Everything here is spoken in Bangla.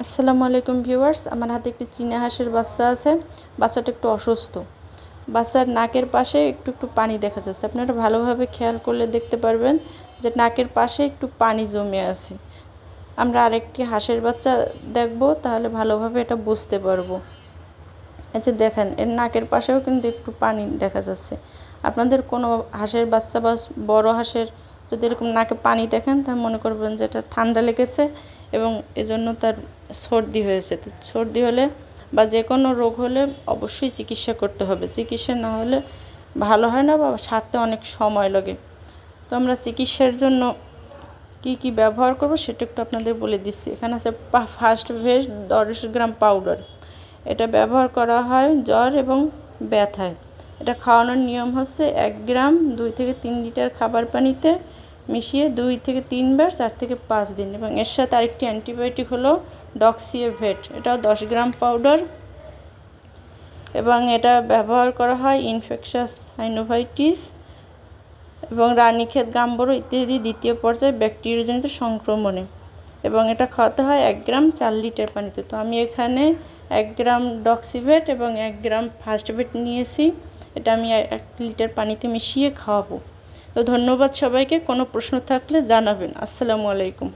আসসালামু আলাইকুম ভিউয়ার্স, আমার হাতে একটি চীনা হাঁসের বাচ্চা আছে। বাচ্চাটা একটু অসুস্থ। বাচ্চার নাকের পাশে একটু একটু পানি দেখা যাচ্ছে। আপনারা ভালোভাবে খেয়াল করলে দেখতে পারবেন যে নাকের পাশে একটু পানি জমে আছে। আমরা আরেকটি হাঁসের বাচ্চা দেখব, তাহলে ভালোভাবে এটা বুঝতে পারব। আচ্ছা দেখেন, এর নাকের পাশেও কিন্তু একটু পানি দেখা যাচ্ছে। আপনাদের কোনো হাঁসের বাচ্চা বা বড় হাঁসের যদি এরকম নাকে পানি দেখেন, তাহলে মনে করবেন যে এটা ঠান্ডা লেগেছে। এবং এজন্য তার সর্দি হয়েছে। সর্দি হলে বা যে কোনো রোগ হলে অবশ্যই চিকিৎসা করতে হবে। চিকিৎসা না হলে ভালো হয় না বা সারতে অনেক সময় লাগে। তো আমরা চিকিৎসার জন্য কি কি ব্যবহার করব সেটা একটু আপনাদের বলে দিচ্ছি। এখানে আছে ফার্স্ট ভেজ দশ গ্রাম পাউডার এটা ব্যবহার করা হয় জ্বর এবং ব্যথায়। এটা খাওয়ানোর নিয়ম হচ্ছে এক গ্রাম দুই থেকে তিন লিটার খাবার পানিতে মিশিয়ে দুই থেকে তিনবার, চার থেকে পাঁচ দিন। এবং এর সাথে আরেকটি অ্যান্টিবায়োটিক হলো ডক্সিয়েভেট এটা দশ গ্রাম পাউডার। এবং এটা ব্যবহার করা হয় ইনফেকশাস সাইনোভাইটিস এবং রানীক্ষেত গাম্বরো ইত্যাদি দ্বিতীয় পর্যায়ে ব্যাকটেরিয়াজনিত সংক্রমণে। এবং এটা খাওয়াতে হয় এক গ্রাম চার লিটার পানিতে। তো আমি এখানে এক গ্রাম ডক্সিভেট এবং এক গ্রাম ফার্স্টভেট নিয়েছি। এটা আমি এক লিটার পানিতে মিশিয়ে খাওয়াবো। তো ধন্যবাদ সবাইকে কোনো প্রশ্ন থাকলে জানাবেন। আসসালামু আলাইকুম।